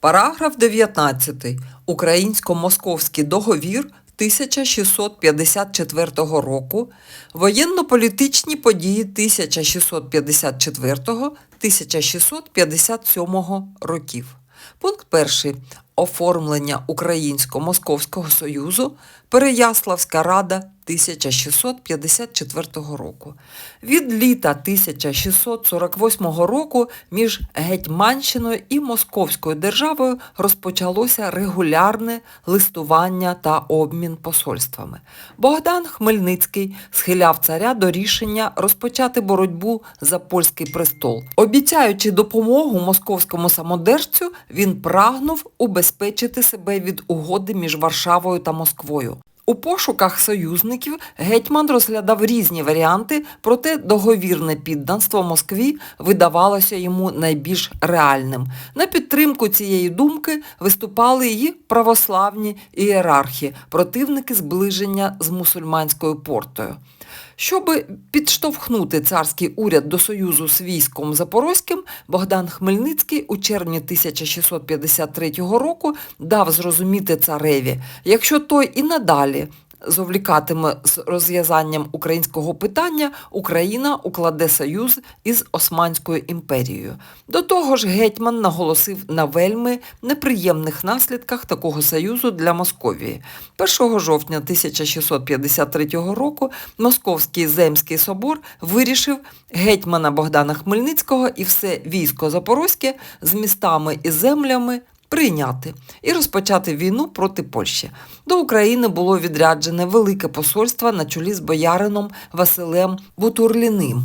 Параграф 19. Українсько-московський договір 1654 року, воєнно-політичні події 1654-1657 років. Пункт 1. Оформлення Українсько-Московського Союзу, Переяславська Рада 1654 року. Від літа 1648 року між Гетьманщиною і Московською державою розпочалося регулярне листування та обмін посольствами. Богдан Хмельницький схиляв царя до рішення розпочати боротьбу за польський престол. Обіцяючи допомогу московському самодержцю, він прагнув убезпечити себе від угоди між Варшавою та Москвою. У пошуках союзників гетьман розглядав різні варіанти, проте договірне підданство Москві видавалося йому найбільш реальним. На підтримку цієї думки виступали і православні ієрархи, противники зближення з мусульманською портою. Щоби підштовхнути царський уряд до союзу з військом Запорозьким, Богдан Хмельницький у червні 1653 року дав зрозуміти цареві, якщо той і надалі зовлікатиме з розв'язанням українського питання, Україна укладе союз із Османською імперією. До того ж, гетьман наголосив на вельми неприємних наслідках такого союзу для Московії. 1 жовтня 1653 року Московський земський собор вирішив гетьмана Богдана Хмельницького і все військо Запорозьке з містами і землями прийняти і розпочати війну проти Польщі. До України було відряджене велике посольство на чолі з боярином Василем Бутурліним.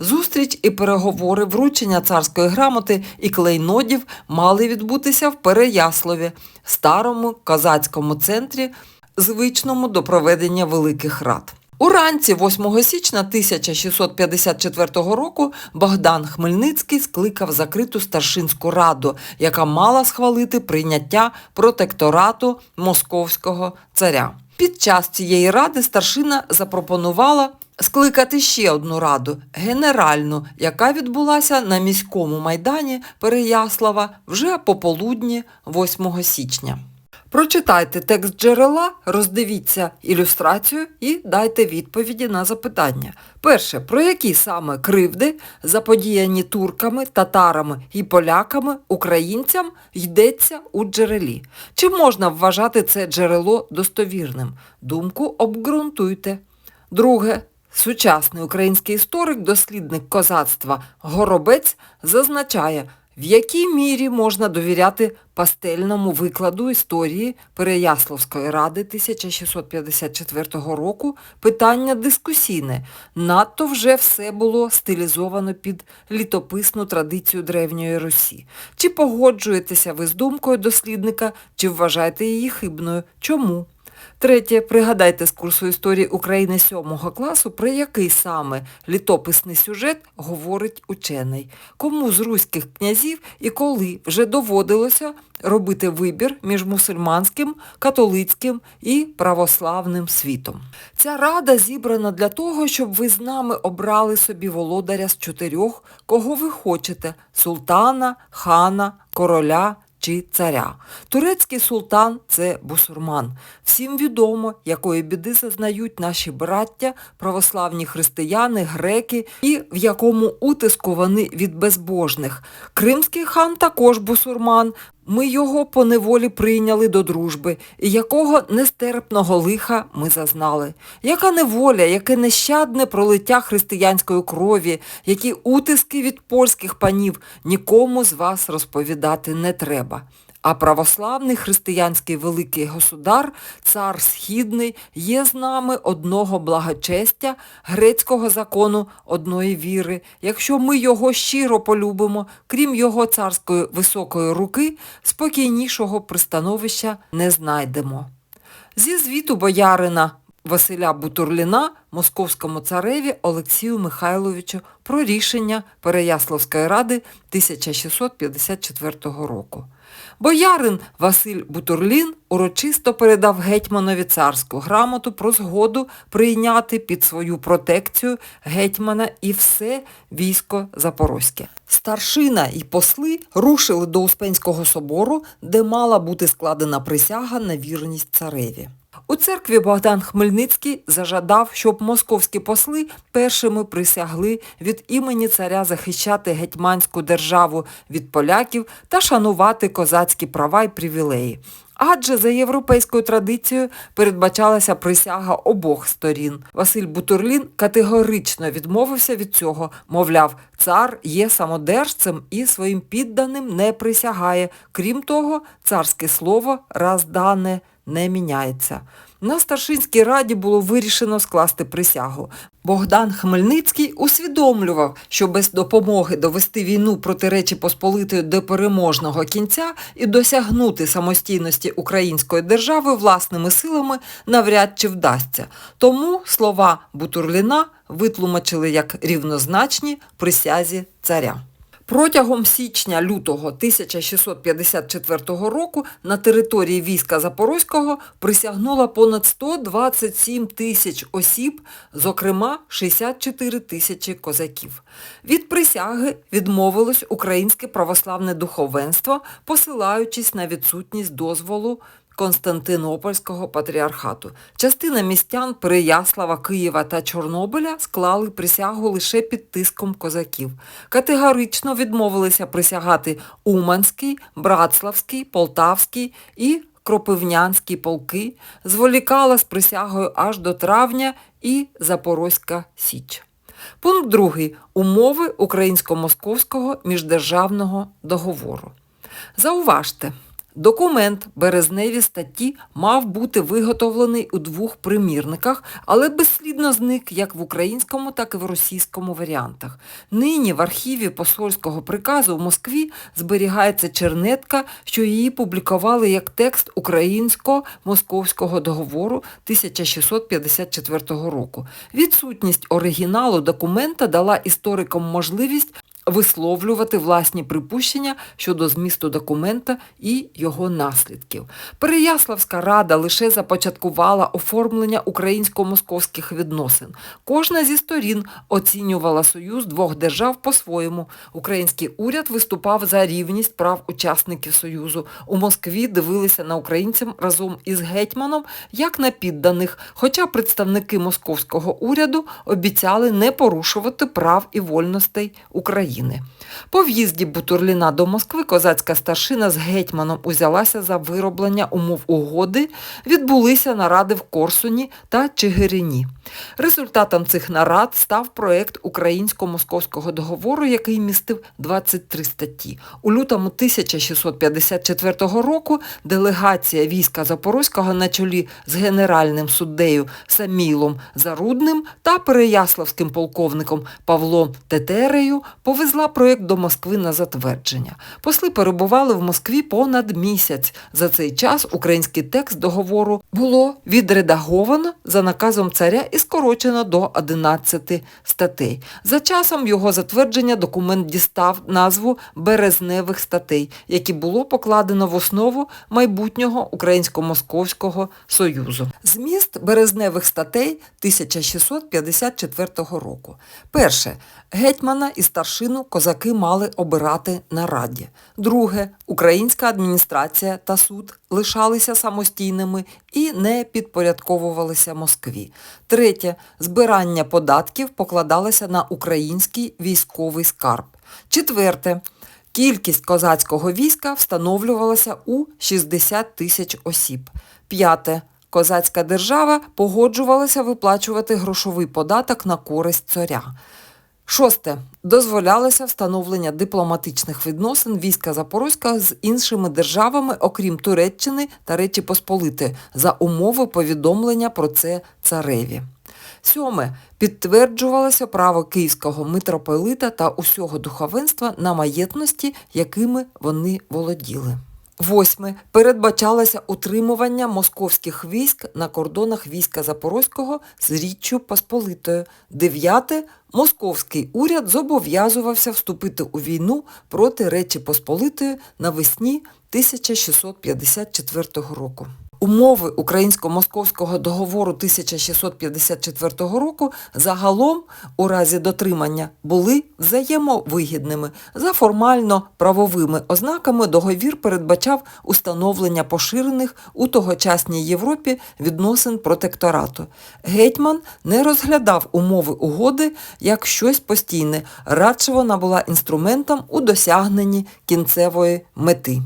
Зустріч і переговори вручення царської грамоти і клейнодів мали відбутися в Переяславі, старому козацькому центрі, звичному до проведення великих рад. Уранці 8 січня 1654 року Богдан Хмельницький скликав закриту старшинську раду, яка мала схвалити прийняття протекторату московського царя. Під час цієї ради старшина запропонувала скликати ще одну раду генеральну, яка відбулася на міському майдані Переяслава вже пополудні 8 січня. Прочитайте текст джерела, роздивіться ілюстрацію і дайте відповіді на запитання. Перше, про які саме кривди, заподіяні турками, татарами і поляками, українцям йдеться у джерелі? Чи можна вважати це джерело достовірним? Думку обґрунтуйте. Друге, сучасний український історик, дослідник козацтва Горобець зазначає, в якій мірі можна довіряти пастельному викладу історії Переяславської ради 1654 року питання дискусійне. Надто вже все було стилізовано під літописну традицію Древньої Русі. Чи погоджуєтеся ви з думкою дослідника, чи вважаєте її хибною? Чому? Третє, пригадайте з курсу історії України 7 класу, про який саме літописний сюжет говорить учений, кому з руських князів і коли вже доводилося робити вибір між мусульманським, католицьким і православним світом. Ця рада зібрана для того, щоб ви з нами обрали собі володаря з чотирьох, кого ви хочете султана, хана, короля чи царя. Турецький султан це бусурман. Всім відомо, якої біди зазнають наші браття, православні християни, греки і в якому утиску вони від безбожних. Кримський хан також бусурман. Ми його по неволі прийняли до дружби, і якого нестерпного лиха ми зазнали. Яка неволя, яке нещадне пролиття християнської крові, які утиски від польських панів нікому з вас розповідати не треба. А православний християнський великий государ, цар Східний, є з нами одного благочестя, грецького закону одної віри. Якщо ми його щиро полюбимо, крім його царської високої руки, спокійнішого пристановища не знайдемо. Зі звіту боярина Василя Бутурліна московському цареві Олексію Михайловичу про рішення Переяславської ради 1654 року. Боярин Василь Бутурлін урочисто передав гетьманові царську грамоту про згоду прийняти під свою протекцію гетьмана і все військо Запорозьке. Старшина і посли рушили до Успенського собору, де мала бути складена присяга на вірність цареві. У церкві Богдан Хмельницький зажадав, щоб московські посли першими присягли від імені царя захищати гетьманську державу від поляків та шанувати козацькі права й привілеї. Адже за європейською традицією передбачалася присяга обох сторін. Василь Бутурлін категорично відмовився від цього, мовляв, цар є самодержцем і своїм підданим не присягає. Крім того, царське слово раз дане не міняється. На старшинській раді було вирішено скласти присягу. Богдан Хмельницький усвідомлював, що без допомоги довести війну проти Речі Посполитої до переможного кінця і досягнути самостійності української держави власними силами навряд чи вдасться. Тому слова Бутурліна витлумачили як рівнозначні присязі царя. Протягом січня-лютого 1654 року на території війська Запорозького присягнуло понад 127 тисяч осіб, зокрема 64 тисячі козаків. Від присяги відмовилось українське православне духовенство, посилаючись на відсутність дозволу Константинопольського патріархату. Частина містян Переяслава, Києва та Чорнобиля склали присягу лише під тиском козаків. Категорично відмовилися присягати Уманський, Братславський, Полтавський і Кропивнянські полки, зволікала з присягою аж до травня і Запорозька Січ. Пункт 2. Умови українсько-московського міждержавного договору. Зауважте, Документ березневі статті мав бути виготовлений у двох примірниках, але безслідно зник як в українському, так і в російському варіантах. Нині в архіві посольського приказу в Москві зберігається чернетка, що її публікували як текст українсько-московського договору 1654 року. Відсутність оригіналу документа дала історикам можливість висловлювати власні припущення щодо змісту документа і його наслідків. Переяславська рада лише започаткувала оформлення українсько-московських відносин. Кожна зі сторін оцінювала союз двох держав по-своєму. Український уряд виступав за рівність прав учасників союзу. У Москві дивилися на українцям разом із гетьманом як на підданих, хоча представники московського уряду обіцяли не порушувати прав і вольностей України. України. По в'їзді Бутурліна до Москви козацька старшина з гетьманом узялася за вироблення умов угоди, відбулися наради в Корсуні та Чигирині. Результатом цих нарад став проект українсько-московського договору, який містив 23 статті. У лютому 1654 року делегація війська Запорозького на чолі з генеральним суддею Самілом Зарудним та переяславським полковником Павлом Тетерею повезла проект до Москви на затвердження. Посли перебували в Москві понад місяць. За цей час український текст договору було відредаговано за наказом царя і скорочено до 11 статей. За часом його затвердження документ дістав назву Березневих статей, які було покладено в основу майбутнього Українсько-Московського Союзу. Зміст березневих статей 1654 року. Перше. Гетьмана і старшину козаки мали обирати на раді. Друге. Українська адміністрація та суд лишалися самостійними і не підпорядковувалися Москві. Третє. Збирання податків покладалося на український військовий скарб. Четверте. Кількість козацького війська встановлювалася у 60 тисяч осіб. П'яте. Козацька держава погоджувалася виплачувати грошовий податок на користь царя. Шосте. Дозволялося встановлення дипломатичних відносин війська Запорозька з іншими державами, окрім Туреччини та Речі Посполити, за умови повідомлення про це цареві. Сьоме. Підтверджувалося право київського митрополита та усього духовенства на маєтності, якими вони володіли. Восьме. Передбачалося утримування московських військ на кордонах війська Запорозького з Річчю Посполитою. Дев'яте. Московський уряд зобов'язувався вступити у війну проти Речі Посполитої навесні 1654 року. Умови Українсько-Московського договору 1654 року загалом у разі дотримання були взаємовигідними. За формально-правовими ознаками договір передбачав установлення поширених у тогочасній Європі відносин протекторату. Гетьман не розглядав умови угоди як щось постійне, радше вона була інструментом у досягненні кінцевої мети.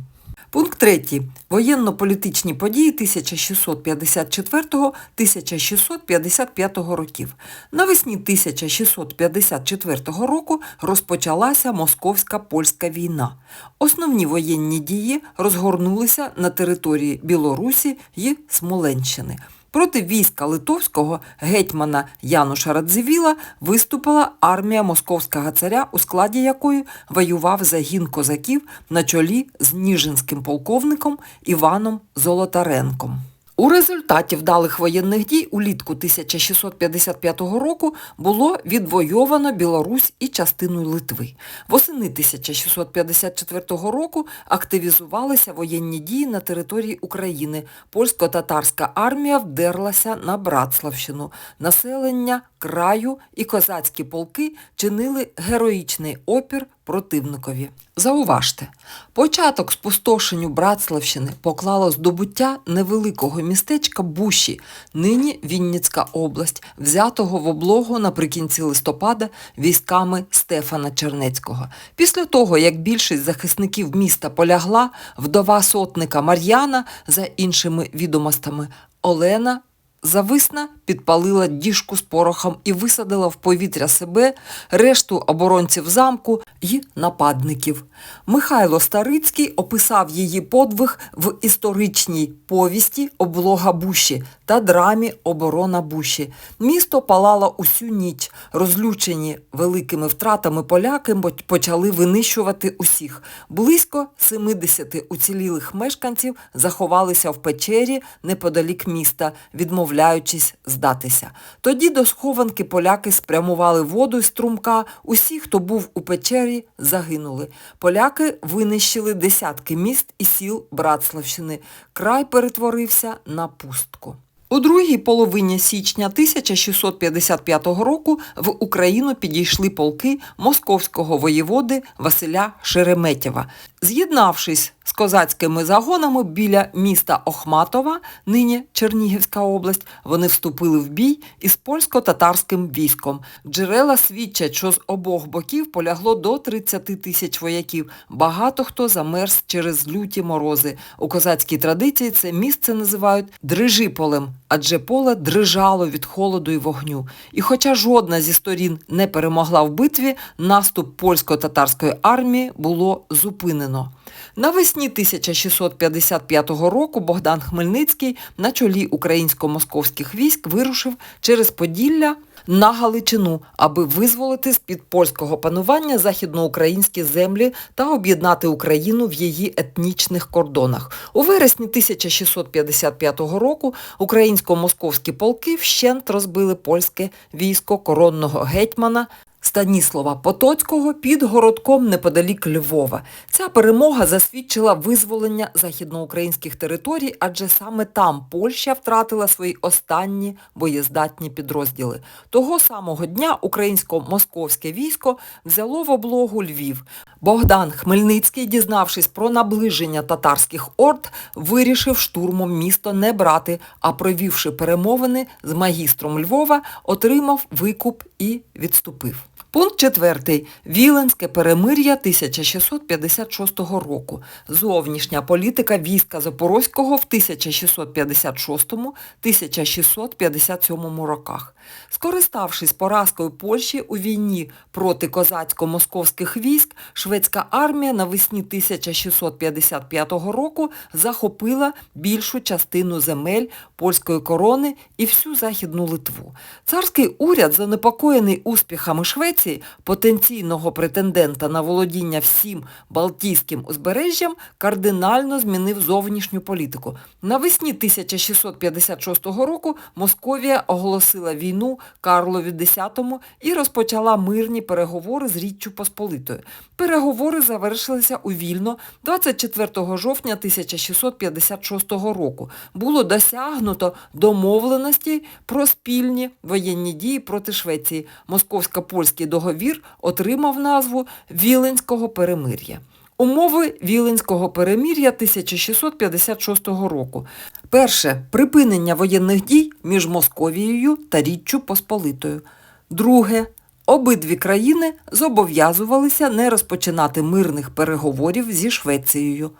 Пункт 3. Воєнно-політичні події 1654-1655 років. Навесні 1654 року розпочалася Московська польська війна. Основні воєнні дії розгорнулися на території Білорусі й Смоленщини. Проти війська литовського гетьмана Януша Радзивіла виступила армія московського царя, у складі якої воював загін козаків на чолі з ніжинським полковником Іваном Золотаренком. У результаті вдалих воєнних дій улітку 1655 року було відвойовано Білорусь і частину Литви. Восени 1654 року активізувалися воєнні дії на території України. Польсько-татарська армія вдерлася на Братславщину. Населення краю і козацькі полки чинили героїчний опір противникові. Зауважте, початок спустошенню Братславщини поклало здобуття невеликого містечка Буші, нині Вінницька область, взятого в облогу наприкінці листопада військами Стефана Чернецького. Після того, як більшість захисників міста полягла, вдова сотника Мар'яна, за іншими відомостями, Олена Зависна підпалила діжку з порохом і висадила в повітря себе, решту оборонців замку і нападників. Михайло Старицький описав її подвиг в історичній повісті Облога Буші та драмі Оборона Буші. Місто палало усю ніч. Розлючені великими втратами поляки почали винищувати усіх. Близько 70 уцілілих мешканців заховалися в печері неподалік міста, відмовляючись здатися. Тоді до схованки поляки спрямували воду з струмка. Усі, хто був у печері, загинули. Поляки винищили десятки міст і сіл Братславщини. Край перетворився на пустку. У другій половині січня 1655 року в Україну підійшли полки московського воєводи Василя Шереметєва. З'єднавшись з козацькими загонами біля міста Охматова, нині Чернігівська область, вони вступили в бій із польсько-татарським військом. Джерела свідчать, що з обох боків полягло до 30 тисяч вояків. Багато хто замерз через люті морози. У козацькій традиції це місце називають Дрижиполем, адже поле дрижало від холоду і вогню. І хоча жодна зі сторін не перемогла в битві, наступ польсько-татарської армії було зупинено. Навесні 1655 року Богдан Хмельницький на чолі українсько-московських військ вирушив через Поділля на Галичину, аби визволити з-під польського панування західноукраїнські землі та об'єднати Україну в її етнічних кордонах. У вересні 1655 року українсько-московські полки вщент розбили польське військо коронного гетьмана Станіслава Потоцького під городком неподалік Львова. Ця перемога засвідчила визволення західноукраїнських територій, адже саме там Польща втратила свої останні боєздатні підрозділи. Того самого дня українсько-московське військо взяло в облогу Львів. Богдан Хмельницький, дізнавшись про наближення татарських орд, вирішив штурмом місто не брати, а провівши перемовини з магістром Львова, отримав викуп і відступив. Пункт 4. Віленське перемир'я 1656 року. Зовнішня політика війська Запорозького в 1656-1657 роках. Скориставшись поразкою Польщі у війні проти козацько-московських військ, шведська армія навесні 1655 року захопила більшу частину земель польської корони і всю Західну Литву. Царський уряд, занепокоєний успіхами Швеції, Швеції, потенційного претендента на володіння всім Балтійським узбережжям, кардинально змінив зовнішню політику. Навесні 1656 року Московія оголосила війну Карлові X і розпочала мирні переговори з Річчю Посполитою. Переговори завершилися у Вільно 24 жовтня 1656 року. Було досягнуто домовленості про спільні воєнні дії проти Швеції. Московсько-польський договір отримав назву Віленського перемир'я. Умови Віленського перемир'я 1656 року. Перше припинення воєнних дій між Московією та Річчю Посполитою. Друге обидві країни зобов'язувалися не розпочинати мирних переговорів зі Швецією.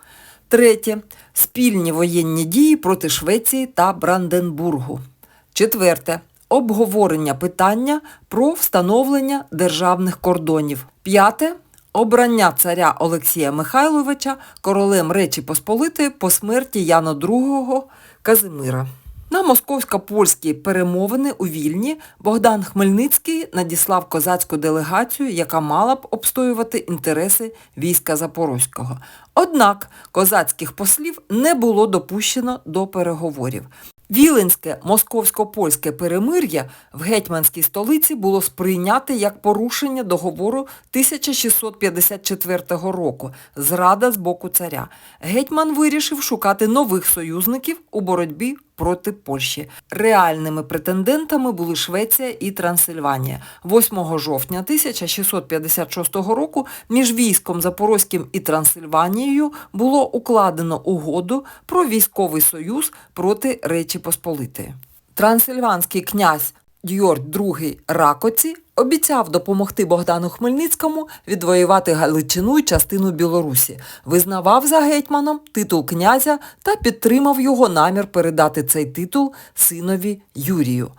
Третє спільні воєнні дії проти Швеції та Бранденбургу. Четверте обговорення питання про встановлення державних кордонів. П'яте обрання царя Олексія Михайловича королем Речі Посполитої по смерті Яна II Казимира. На московсько-польські перемовини у Вільні Богдан Хмельницький надіслав козацьку делегацію, яка мала б обстоювати інтереси війська Запорозького. Однак козацьких послів не було допущено до переговорів. Віленське московсько-польське перемир'я в гетьманській столиці було сприйняте як порушення договору 1654 року, зрада з боку царя. Гетьман вирішив шукати нових союзників у боротьбі проти Польщі. Реальними претендентами були Швеція і Трансильванія. 8 жовтня 1656 року між військом Запорозьким і Трансильванією було укладено угоду про військовий союз проти Речі Посполитої. Трансильванський князь Дьорд II Ракоці обіцяв допомогти Богдану Хмельницькому відвоювати Галичину і частину Білорусі, визнавав за гетьманом титул князя та підтримав його намір передати цей титул синові Юрію.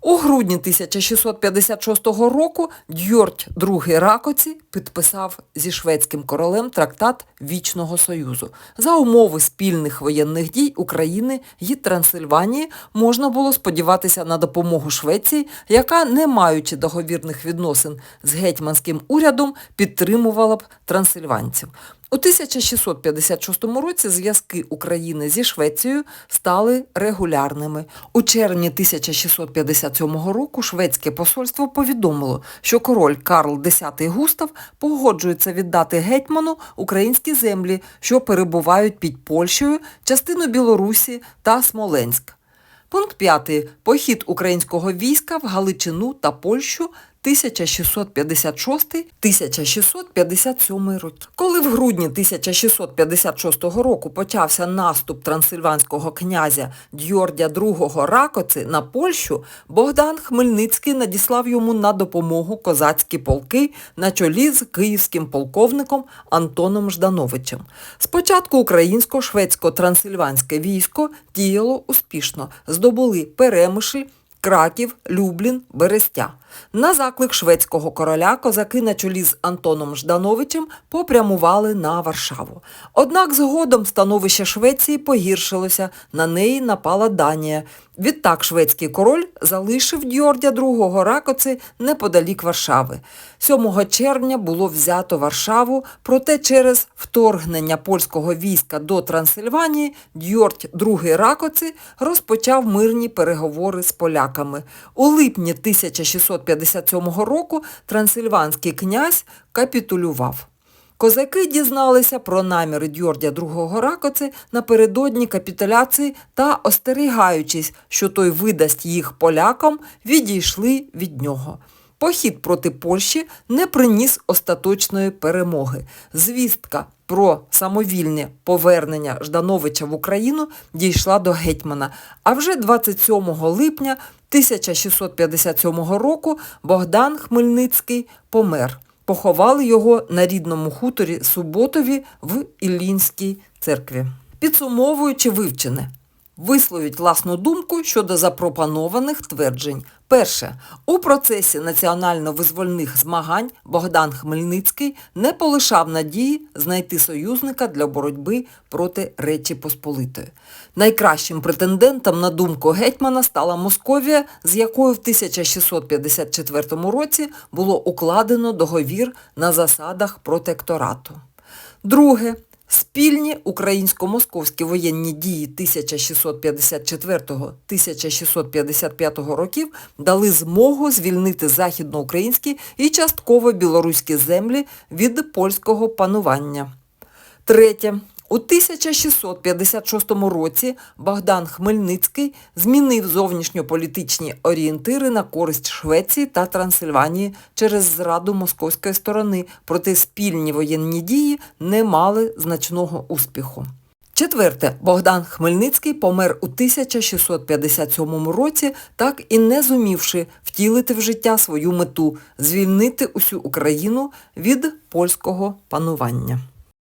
У грудні 1656 року Дьорд II Ракоці підписав зі шведським королем трактат Вічного Союзу. За умови спільних воєнних дій України і Трансильванії можна було сподіватися на допомогу Швеції, яка, не маючи договірних відносин з гетьманським урядом, підтримувала б трансильванців. У 1656 році зв'язки України зі Швецією стали регулярними. У червні 1657 року шведське посольство повідомило, що король Карл X Густав погоджується віддати гетьману українські землі, що перебувають під Польщею, частину Білорусі та Смоленськ. Пункт 5. Похід українського війська в Галичину та Польщу 1656-1657 роки. Коли в грудні 1656 року почався наступ трансильванського князя Дьордя II Ракоци на Польщу, Богдан Хмельницький надіслав йому на допомогу козацькі полки на чолі з київським полковником Антоном Ждановичем. Спочатку українсько-шведсько-трансильванське військо діяло успішно, здобули Перемишль, Краків, Люблін, Берестя. На заклик шведського короля козаки на чолі з Антоном Ждановичем попрямували на Варшаву. Однак згодом становище Швеції погіршилося, на неї напала Данія. Відтак шведський король залишив Дьордя II Ракоци неподалік Варшави. 7 червня було взято Варшаву, проте через вторгнення польського війська до Трансильванії Дьордь II Ракоци розпочав мирні переговори з поляками. У липні 1657 року трансильванський князь капітулював. Козаки дізналися про наміри Дьордя II Ракоци напередодні капітуляції та, остерігаючись, що той видасть їх полякам, відійшли від нього. Похід проти Польщі не приніс остаточної перемоги. Звістка про самовільне повернення Ждановича в Україну дійшла до гетьмана. А вже 27 липня 1657 року Богдан Хмельницький помер. Поховали його на рідному хуторі Суботові в Іллінській церкві. Підсумовуючи вивчене. Висловіть власну думку щодо запропонованих тверджень. Перше. У процесі національно-визвольних змагань Богдан Хмельницький не полишав надії знайти союзника для боротьби проти Речі Посполитої. Найкращим претендентом на думку гетьмана стала Московія, з якою в 1654 році було укладено договір на засадах протекторату. Друге. Спільні українсько-московські воєнні дії 1654-1655 років дали змогу звільнити західноукраїнські і частково білоруські землі від польського панування. Третє. У 1656 році Богдан Хмельницький змінив зовнішньополітичні орієнтири на користь Швеції та Трансильванії через зраду московської сторони, проте спільні воєнні дії не мали значного успіху. Четверте, Богдан Хмельницький помер у 1657 році, так і не зумівши втілити в життя свою мету звільнити усю Україну від польського панування.